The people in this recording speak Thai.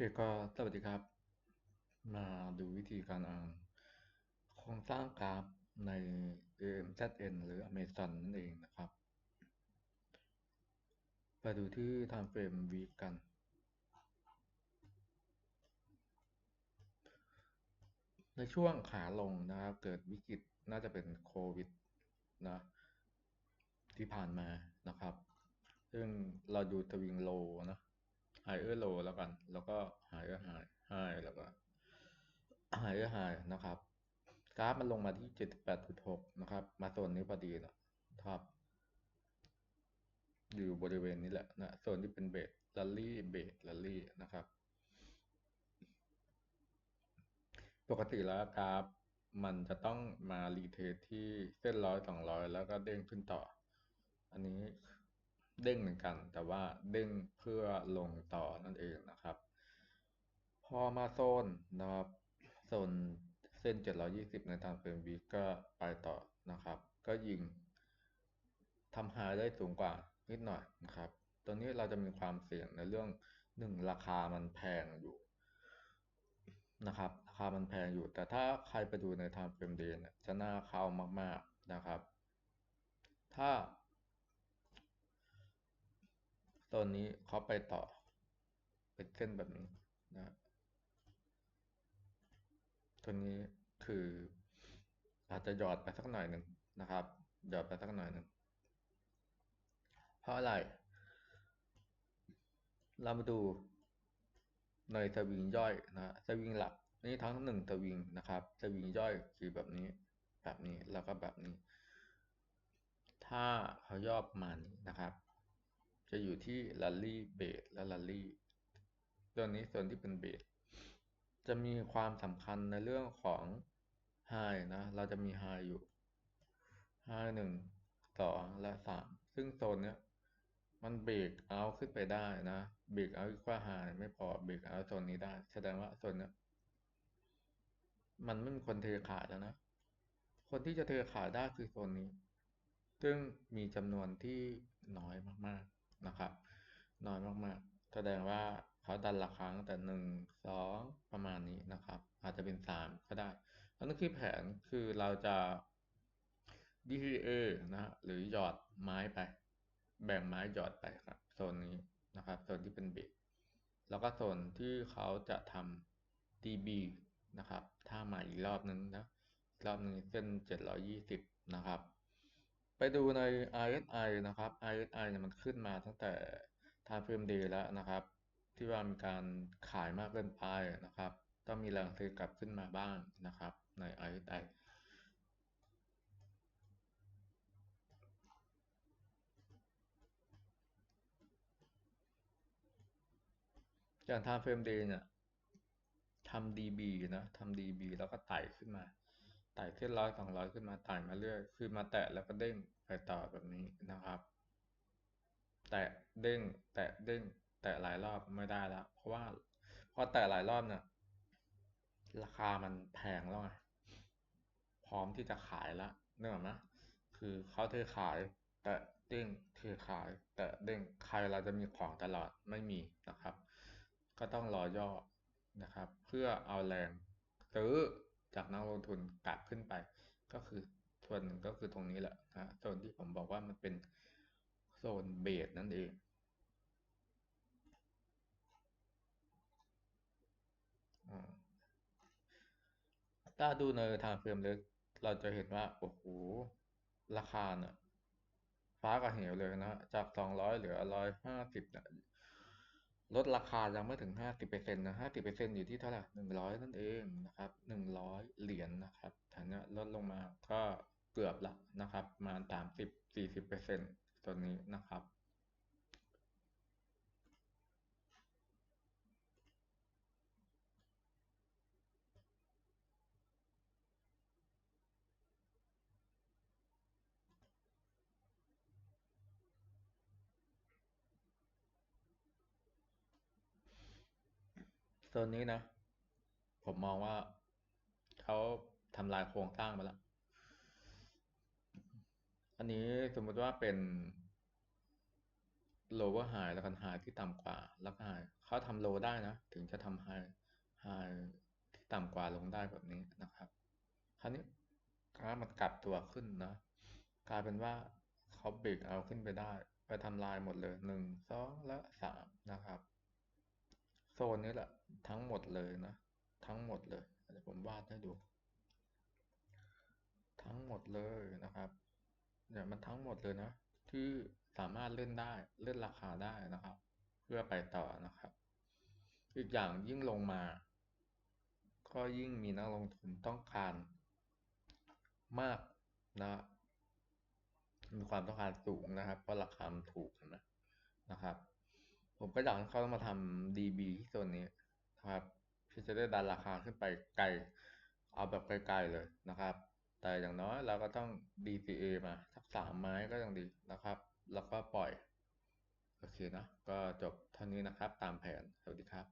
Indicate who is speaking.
Speaker 1: ก็สวัสดีครับ มาดูวิธีการอ่านโครงสร้างกราฟใน AMZN หรือ Amazon นั่นเองนะครับ ไปดูที่ Time Frame Week กัน ในช่วงขาลงนะครับ เกิดวิกฤตน่าจะเป็นโควิดนะที่ผ่านมานะครับ ซึ่งเราดูทวิงโลนะ ไฮเออร์โลแล้วกัน แล้วก็ไฮเออร์ไฮไฮแล้วก็ไฮเออร์ไฮนะครับ กราฟมันลงมาที่เจ็ดแปดจุดหกนะครับ มาโซนนี้พอดีนะครับ อยู่บริเวณนี้แหละนะโซนที่เป็นเบสลัลลี่เบสลัลลี่นะครับ ปกติแล้วกราฟมันจะต้องมารีเทสที่เส้นร้อยสองร้อยแล้วก็เด้งขึ้นต่อ อันนี้ เด้งเหมือนกัน แต่ว่าเด้งเพื่อลงต่อนั่นเองนะครับ พอมาโซนนะครับโซนเส้น 720 ในทางเป็นวีก็ไปต่อนะครับ ก็ยิงทำหายได้สูงกว่านิดหน่อยนะครับ ตอนนี้เราจะมีความเสี่ยงในเรื่องหนึ่งราคามันแพงอยู่นะครับราคามันแพงอยู่ แต่ถ้าใครไปดูในทางเฟรมเดนจะน่าเข้ามากๆนะครับ ถ้า ตอนนี้เขาไปต่อ เป็นเส้นแบบนี้นะตัวนี้คืออาจจะหยอดไปสักหน่อยหนึ่งนะครับ หยอดไปสักหน่อยหนึ่งเพราะอะไร เรามาดูในสวิงย่อยนะสวิงหลักนี่ทั้งหนึ่งสวิงนะครับสวิงย่อยคือแบบนี้แบบนี้แล้วก็แบบนี้ ถ้าเขาย่อประมาณนี้นะครับ จะอยู่ที่ลัลลี่เบสและลัลลี่ตัวนี้ส่วนที่เป็นเบสจะมีความสำคัญในเรื่องของไฮนะ เราจะมีไฮอยู่ไฮหนึ่งสองและสามซึ่งโซนเนี้ยมันเบรกเอาขึ้นไปได้นะเบรกเอาค่าไฮไม่พอเบรกเอาโซนนี้ได้ แสดงว่าโซนเนี้ยมันไม่มีคนเทขายแล้วนะ คนที่จะเทขายได้คือโซนนี้ ซึ่งมีจำนวนที่น้อยมากๆ นะครับ น้อยมากๆ แสดงว่าเขาดันราคาตั้งแต่หนึ่งสองประมาณนี้นะครับ อาจจะเป็นสามก็ได้นั่นคือแผนคือเราจะ DTA นะหรือหยอดไม้ไป แบ่งไม้หยอดไปครับโซนนี้นะครับโซนที่เป็นเบรกแล้วก็โซนที่เขาจะทำ DB นะครับ ถ้ามาอีกรอบนึงนะรอบนึงเส้น 720 นะครับ ไปดูใน RSI นะครับ RSI เนี่ยมันขึ้นมาตั้งแต่ time frame day แล้วนะครับ ที่ว่ามีการขายมากเกินไปนะครับ ต้องมีแรงซื้อกลับขึ้นมาบ้างนะครับใน RSI อย่าง time frame day เนี่ยทำ DB นะทำ DB แล้วก็ไต่ขึ้นมา ไต่ขึ้นร้อยสองร้อยขึ้นมาไต่มาเรื่อย คือมาแตะแล้วก็เด้งไปต่อแบบนี้นะครับ แตะเด้ง แตะเด้ง แตะหลายรอบไม่ได้แล้วเพราะว่าพอแตะหลายรอบเนี่ยราคามันแพงแล้วไงพร้อมที่จะขายแล้วเนื่องนะคือเขาเทขาย แตะเด้งเทขาย แตะเด้งใครเราจะมีของตลอดไม่มีนะครับ ก็ต้องรอย่อนะครับ เพื่อเอาแรงซื้อ จากนักลงทุนกลับขึ้นไป ก็คือส่วนหนึ่งก็คือตรงนี้แหละนะโซนที่ผมบอกว่ามันเป็นโซนเบสนั่นเองถ้าดูในทางเฟรมเล็กเราจะเห็นว่า โอ้โห ราคาเนี่ยฟ้ากับเหวเลยนะ จากสองร้อยเหลือร้อยห้าสิบเนี่ย ลดราคายังไม่ถึงห้าสิบเปอร์เซ็นต์นะห้าสิบเปอร์เซ็นต์อยู่ที่เท่าไหร่100 นั่นเองนะครับ 100 เหรียญนนะครับฐานนี้ลดลงมาก็เกือบละนะครับมาสามาณ 30-40เปอร์เซ็นต์ตัวนี้นะครับ นนี้นะ ผมมองว่าเขาทำลายโครงสร้างมาแล้ว อันนี้สมมติว่าเป็น lower high แล้วกัน high ที่ต่ำกว่า แล้วก็ high เขาทำ low ได้นะ ถึงจะทำ high high ที่ต่ำกว่าลงได้แบบนี้นะครับ คราวนี้กราฟมันกลับตัวขึ้นนะ กลายเป็นว่าเขาเบรกเอาขึ้นไปได้ ไปทำลายหมดเลยหนึ่งสองและสามนะครับ นนี้แหละทั้งหมดเลยนะ ทั้งหมดเลยเดี๋ยวผมวาดให้ดู ทั้งหมดเลยนะครับเนี่ยมันทั้งหมดเลยนะที่สามารถเล่นได้เล่นราคาได้นะครับ เพื่อไปต่อนะครับ อีกอย่างยิ่งลงมา ก็ยิ่งมีนักลงทุนต้องการมากนะมีความต้องการสูงนะครับเพราะราคาถูกนะนะครับ ผมก็อยากให้เขามาทำ DB ที่โซนนี้นะครับเพื่อจะได้ดันราคาขึ้นไปไกล เอาแบบไกลๆเลยนะครับ แต่อย่างน้อยเราก็ต้อง DCA มาสักสามไม้ก็ยังดีนะครับ แล้วก็ปล่อย โอเคนะ ก็จบเท่านี้นะครับ ตามแผน สวัสดีครับ